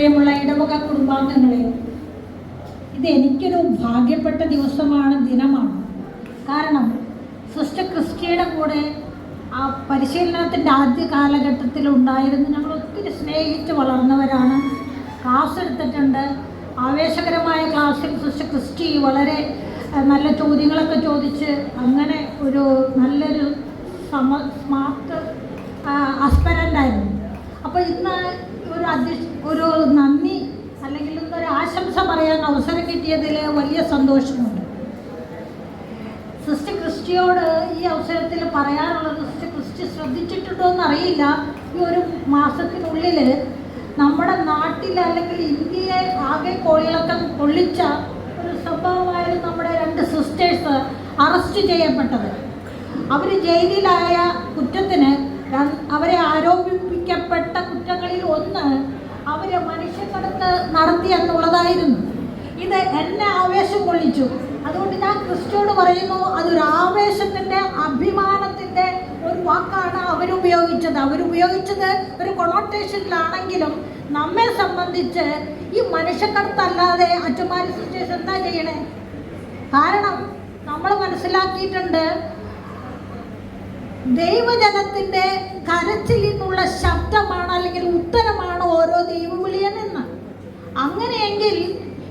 പ്രിയമുള്ള ഇടവക കുടുംബാംഗങ്ങളെ ഇത് എനിക്കൊരു ഭാഗ്യപ്പെട്ട ദിവസമാണ് ദിനമാണ്. കാരണം സിസ്റ്റർ ക്രിസ്റ്റിയുടെ കൂടെ ആ പരിശീലനത്തിന്റെ ആദ്യ കാലഘട്ടത്തിൽ ഉണ്ടായിരുന്നു ഞങ്ങൾ ഒത്തിരി സ്നേഹിച്ച് വളർന്നവരാണ്. ക്ലാസ് എടുത്തിട്ടുണ്ട്. ആവേശകരമായ ക്ലാസ്സിൽ സിസ്റ്റർ ക്രിസ്റ്റി വളരെ നല്ല ചോദ്യങ്ങളൊക്കെ ചോദിച്ച് അങ്ങനെ ഒരു നല്ലൊരു സമ സ്മാർട്ട് ഹസ്ബൻഡായിരുന്നു അപ്പോൾ ഇന്ന് ഒരു അധ്യക്ഷ ഒരു നന്ദി അല്ലെങ്കിൽ ഒരു ആശംസ പറയാൻ അവസരം കിട്ടിയതിൽ വലിയ സന്തോഷമുണ്ട്. സിസ്റ്റർ ക്രിസ്റ്റിയോട് ഈ അവസരത്തിൽ പറയാനുള്ളത് സിസ്റ്റർ ക്രിസ്റ്റി ശ്രദ്ധിച്ചിട്ടുണ്ടോ എന്നറിയില്ല. ഈ ഒരു മാസത്തിനുള്ളിൽ നമ്മുടെ നാട്ടിൽ അല്ലെങ്കിൽ ഇന്ത്യയെ ആകെ കോളിളക്കം കൊള്ളിച്ച ഒരു സംഭവമായിരുന്നു നമ്മുടെ രണ്ട് സിസ്റ്റേഴ്സ് അറസ്റ്റ് ചെയ്യപ്പെട്ടത്. അവർ ജയിലിലായ കുറ്റത്തിന് അവരെ ആരോപിക്കപ്പെട്ട കുറ്റങ്ങളിൽ ഒന്ന് അവരെ മനുഷ്യക്കടത്ത് നടത്തി എന്നുള്ളതായിരുന്നു. ഇത് എന്നെ ആവേശം കൊള്ളിച്ചു. അതുകൊണ്ട് ഞാൻ ക്രിസ്റ്റിയോട് പറയുന്നു അതൊരു ആവേശത്തിന്റെ അഭിമാനത്തിന്റെ ഒരു വാക്കാണ് അവരുപയോഗിച്ചത് അവരുപയോഗിച്ചത് ഒരു കൊണോട്ടേഷനിലാണെങ്കിലും നമ്മെ സംബന്ധിച്ച് ഈ മനുഷ്യക്കടത്തല്ലാതെ അച്ഛന്മാർ സിസ്റ്റേഴ്സ് എന്താ ചെയ്യണേ? കാരണം നമ്മൾ മനസ്സിലാക്കിയിട്ടുണ്ട് ദൈവജനത്തിന്റെ കരച്ചിൽ നിന്നുള്ള ശബ്ദമാണ് അല്ലെങ്കിൽ ഉത്തരമാണ് ഓരോ ദൈവവിളിയനെന്ന് അങ്ങനെയെങ്കിൽ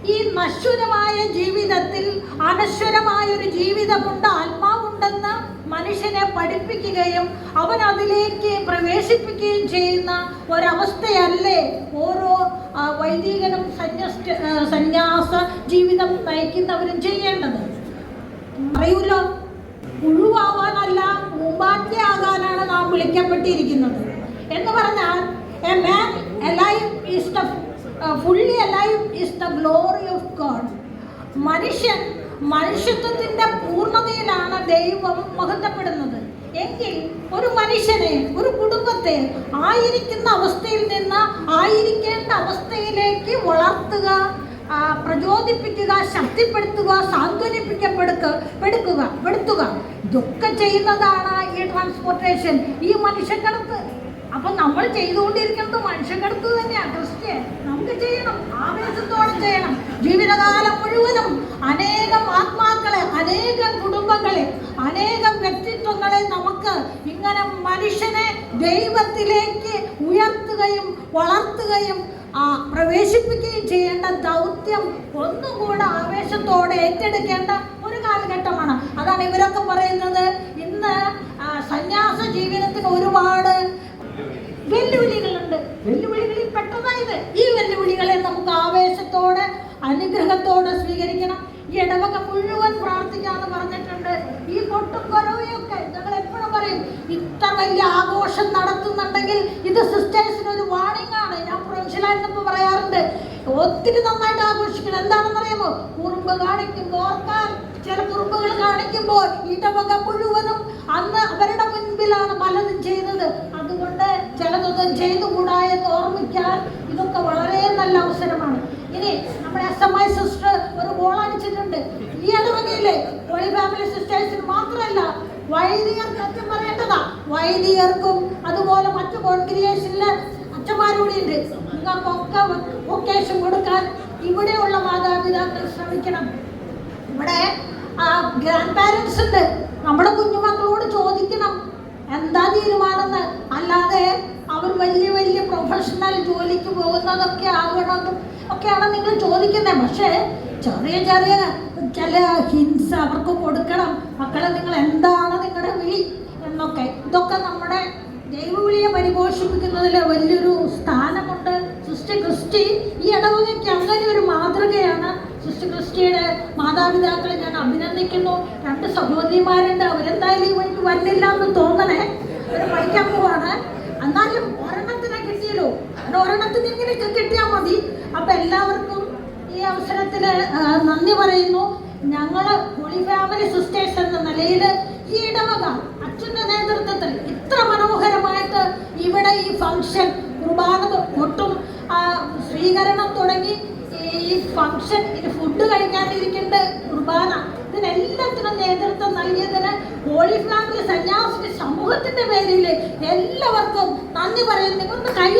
ഈ നശ്വരമായ ജീവിതത്തിൽ അനശ്വരമായ ഒരു ജീവിതമുണ്ട് ആത്മാവുണ്ടെന്ന് മനുഷ്യനെ പഠിപ്പിക്കുകയും അവൻ അതിലേക്ക് പ്രവേശിപ്പിക്കുകയും ചെയ്യുന്ന ഒരവസ്ഥയല്ലേ ഓരോ വൈദികനും സന്യസ് സന്യാസ ജീവിതം നയിക്കുന്നവരും ചെയ്യേണ്ടത്. അറിയൂലോ? വിളിക്കപ്പെട്ടിരിക്കുന്നത് എന്ന് പറഞ്ഞാൽ a man alive is the fully alive is the glory of God മനുഷ്യൻ മനുഷ്യത്വത്തിന്റെ പൂർണതയിലാണ് ദൈവം മഹത്വപ്പെടുന്നത്. എങ്കിൽ ഒരു മനുഷ്യനെ ഒരു കുടുംബത്തെ ആയിരിക്കുന്ന അവസ്ഥയിൽ നിന്ന് ആയിരിക്കേണ്ട അവസ്ഥയിലേക്ക് വളർത്തുക പ്രചോദിപ്പിക്കുക ശക്തിപ്പെടുത്തുക സാന്ത്വനിപ്പിക്കപ്പെടുക പെടുക്കുക. ഇതൊക്കെ ചെയ്യുന്നതാണ് ഈ ട്രാൻസ്പോർട്ടേഷൻ ഈ മനുഷ്യക്കടത്ത്. അപ്പൊ നമ്മൾ ചെയ്തുകൊണ്ടിരിക്കുന്നത് മനുഷ്യക്കടത്ത് തന്നെയാണ് ക്രിസ്ത്യൻ. നമുക്ക് ചെയ്യണം ആവേശത്തോടെ ചെയ്യണം. ജീവിതകാലം മുഴുവനും അനേകം ആത്മാക്കളെ അനേകം കുടുംബങ്ങളെ അനേകം വ്യക്തിത്വങ്ങളെ നമുക്ക് ഇങ്ങനെ മനുഷ്യനെ ദൈവത്തിലേക്ക് ഉയർത്തുകയും വളർത്തുകയും പ്രവേശിപ്പിക്കുകയും ചെയ്യേണ്ട ദൗത്യം ഒന്നുകൂടെ ആവേശത്തോടെ ഏറ്റെടുക്കേണ്ട ഇവരൊക്കെ പറയുന്നത് ഇന്ന് സന്യാസ ജീവിതത്തിന് ഒരുപാട് വെല്ലുവിളികളുണ്ട്. വെല്ലുവിളികളിൽ പെട്ടതായത് ഈ വെല്ലുവിളികളെ നമുക്ക് ആവേശത്തോടെ അനുഗ്രഹത്തോടെ സ്വീകരിക്കണം. ഈ ഇടവക മുഴുവൻ പ്രാർത്ഥിക്കാന്ന് പറഞ്ഞിട്ടുണ്ട്. ഈ കൊട്ടും കുറവയൊക്കെ ഞങ്ങൾ എപ്പോഴും പറയും ഇത്ര വലിയ ആഘോഷം നടത്തുന്നുണ്ടെങ്കിൽ ഇത് സിസ്റ്റേഴ്സിന് ഒരു വാണിംഗ് ആണ്. ഞാൻ പ്രൊഫഷണലായിരുന്നപ്പോൾ പറയാറുണ്ട് ഒത്തിരി നന്നായിട്ട് ആഘോഷിക്കണം. എന്താണെന്ന് അറിയാമോ കുറുമ്പ് കാണിക്കുമ്പോൾ ഓർക്കാൻ ചില കുറുമ്പുകൾ കാണിക്കുമ്പോൾ ഇടവക മുഴുവനും അന്ന് അവരുടെ മുൻപിലാണ് പലതും ചെയ്തത്. അതുകൊണ്ട് ചിലതൊന്നും ചെയ്തുകൂടാ എന്ന് ഓർമ്മിക്കാൻ ഇതൊക്കെ വളരെ നല്ല അവസരമാണ്. ഇനി നമ്മുടെ എസ് എം ഐ സിസ്റ്റർ ഒരു ഗോൾ അടിച്ചിട്ടുണ്ട്. ഈ ഇടവകയിലെ ഹോളി ഫാമിലി സിസ്റ്റേഴ്സിന് മാത്രമല്ല വൈദികർക്ക് അച്ഛൻ പറയേണ്ടതാ. വൈദികർക്കും അതുപോലെ മറ്റു കോൺഗ്രിഗേഷനിലെ അച്ഛന്മാരൂടെ ഉണ്ട് നിങ്ങൾക്കൊക്കെ വൊക്കേഷൻ കൊടുക്കാൻ ഇവിടെയുള്ള മാതാപിതാക്കൾ ശ്രമിക്കണം. ഇവിടെ ആ ഗ്രാൻഡ് പാരൻസ് ഉണ്ട്. നമ്മുടെ കുഞ്ഞുമക്കളോട് ചോദിക്കണം. എന്താ തീരുമാനമെന്ന്. അല്ലാതെ അവർ വലിയ വലിയ പ്രൊഫഷണൽ ജോലിക്ക് പോകുന്നതൊക്കെ ആകണമെന്നും ഒക്കെയാണ് നിങ്ങൾ ചോദിക്കുന്നത്. പക്ഷേ ചെറിയ ചെറിയ ചില ഹിൻസ് അവർക്ക് കൊടുക്കണം. മക്കളെ നിങ്ങൾ എന്താണ് നിങ്ങളുടെ വിളി എന്നൊക്കെ. ഇതൊക്കെ നമ്മുടെ ദൈവവിളിയെ പരിപോഷിപ്പിക്കുന്നതിൽ വലിയൊരു സ്ഥാനമുണ്ട്. സിസ്റ്റർ ക്രിസ്റ്റി ഈ ഇടവകയ്ക്ക് അങ്ങനെ ഒരു മാതൃകയാണ് സിസ്റ്റർ ക്രിസ്റ്റിയുടെ മാതാപിതാക്കളെ ഞാൻ അഭിനന്ദിക്കുന്നു. രണ്ട് സഹോദരിമാരുണ്ട്. അവരെന്തായാലും വഴിക്ക് വരില്ല എന്ന് തോന്നണേ. ഒരു പഠിക്കാൻ എന്നാലും ഒരെണ്ണത്തിനെ കിട്ടിയല്ലോ. ഒരെണ്ണത്തിന് ഇങ്ങനെയൊക്കെ കിട്ടിയാൽ മതി. അപ്പം എല്ലാവർക്കും ഈ അവസരത്തിൽ നന്ദി പറയുന്നു. ഞങ്ങൾ ഹോളി ഫാമിലി സിസ്റ്റേഴ്സ് എന്ന നിലയിൽ ഈ ഇടവക അച്ഛന്റെ നേതൃത്വത്തിൽ ഇത്ര മനോഹരമായിട്ട് ഇവിടെ ഈ ഫംഗ്ഷൻ സ്വീകരണം തുടങ്ങി ഈ ഫംഗ്ഷൻ ഇത് ഫുഡ് കഴിക്കാനിരിക്കേണ്ട കുർബാന. ഇതിനെല്ലാത്തിനും നേതൃത്വം നൽകിയതിന് ഹോളി ഫാമിലി സന്യാസിന്റെ സമൂഹത്തിന്റെ പേരിൽ എല്ലാവർക്കും നന്ദി പറയുന്നു. നിങ്ങൾ കൈ